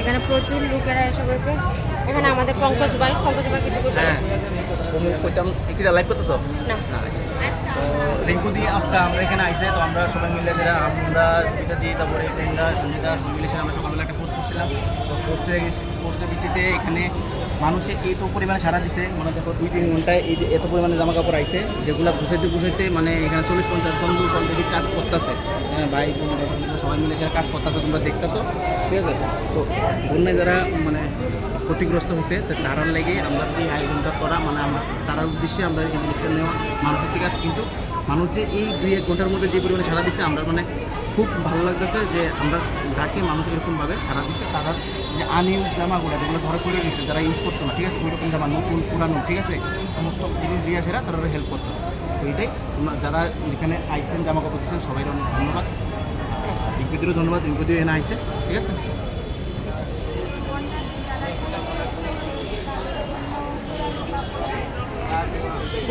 এখানে প্রচুর লোকেরা এসে গেছে এখানে আমাদের পঙ্কজ ভাই পঙ্কজ ভাই কিছু করতে হ্যাঁ। কইতাম লাইভ করতেছো? না। না আচ্ছা। তো রিঙ্কু দিয়ে আজকে আমরা এখানে আইসে তো আমরা সবাই মিলে সেটা আমরা সুবিধা দিয়ে তারপরে প্রেমদা সঞ্জিতা সেটা আমরা সকালবেলা একটা পোস্ট করছিলাম। পোস্টে পোস্টের ভিত্তিতে এখানে মানুষে এত পরিমাণে সারা দিছে। মানে দেখো, দুই তিন ঘন্টায় এই এত পরিমাণে জামা কাপড় আইছে, যেগুলো ঘুষাইতে ঘুষাইতে মানে এখানে চল্লিশ পঞ্চাশ জন লোক কাজ করতেছে। হ্যাঁ ভাই সবাই মিলে সেটা কাজ করতেছে, তোমরা দেখতেছো। ঠিক আছে? তো বন্যায় যারা মানে ক্ষতিগ্রস্ত হয়েছে তারার লেগে আমরা এই আয়োজনটা করা মানে আমরা তারার উদ্দেশ্যে আমরা এই জিনিসটা নেওয়া মানুষের থেকে। কিন্তু মানুষ যে এই দুই এক ঘণ্টার মধ্যে যে পরিমাণে সারা দিচ্ছে আমরা মানে খুব ভালো লাগতেছে যে আমরা ডাকে মানুষ এরকমভাবে সারা দিচ্ছে তারা যে আনইউজ জামাগুলো যেগুলো ঘরে পড়ে গেছে যারা ইউজ করতো না, ঠিক আছে? ওই রকম জামা, নতুন, পুরানো, ঠিক আছে? সমস্ত জিনিস দিয়ে সেরা তারা হেল্প করতেছে। তো এইটাই তোমরা যারা যেখানে আইসেন জামা কাপড় দিচ্ছেন সবাই অনেক ধন্যবাদ। রিঙ্কুদিরও ধন্যবাদ রিঙ্কুদিও এখানে আইসে, ঠিক আছে?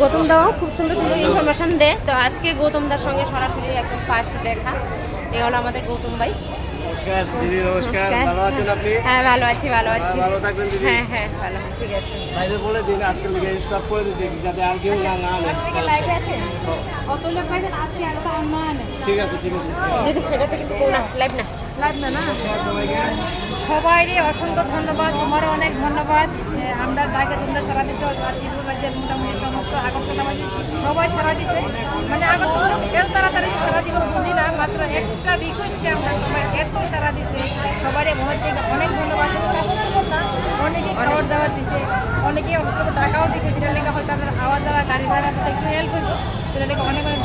গৌতম দাও খুব সুন্দর সুন্দর ইনফরমেশন দেয়। তো আজকে গৌতম দার সঙ্গে সরাসরি একদম ফার্স্ট দেখা। এ হলো আমাদের গৌতম ভাই। নমস্কার দিদি নমস্কার। ভালো আছেন আপনি? হ্যাঁ ভালো আছি ভালো আছি। ভালো থাকবেন দিদি। হ্যাঁ হ্যাঁ ভালো ঠিক আছে। বাইরে বলে দিন আজকে স্টপ করে দিতে যাতে আর কেউ না না আনে। অত লোক আজকে আর তো না আনে। ঠিক আছে ঠিক আছে। দিদি সেটাতে কিছু করো না লাইভ না। লাগবে না? সবাইরই অসংখ্য ধন্যবাদ, তোমারও অনেক ধন্যবাদ। আমরা ডাকে তোমরা সারা দিছো ত্রিপুরা রাজ্যের মোটামুটি সমস্ত আগরতলাবাসী সবাই সারা দিছে। মানে আগরতলা এত তাড়াতাড়ি সারা দিব বুঝি না, মাত্র একটা রিকোয়েস্টে আমরা সবাই এত সারা দিছে। সবারই মনের থেকে অনেক ধন্যবাদ। অনেকে খাবার দাবার দিছে অনেকে অল্প টাকাও দিছে সেটা লেগে হয়তো আমরা আওয়া যাওয়া গাড়ি ভাড়া একটু হেল্প করব সেটা অনেক অনেক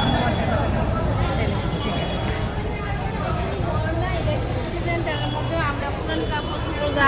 যা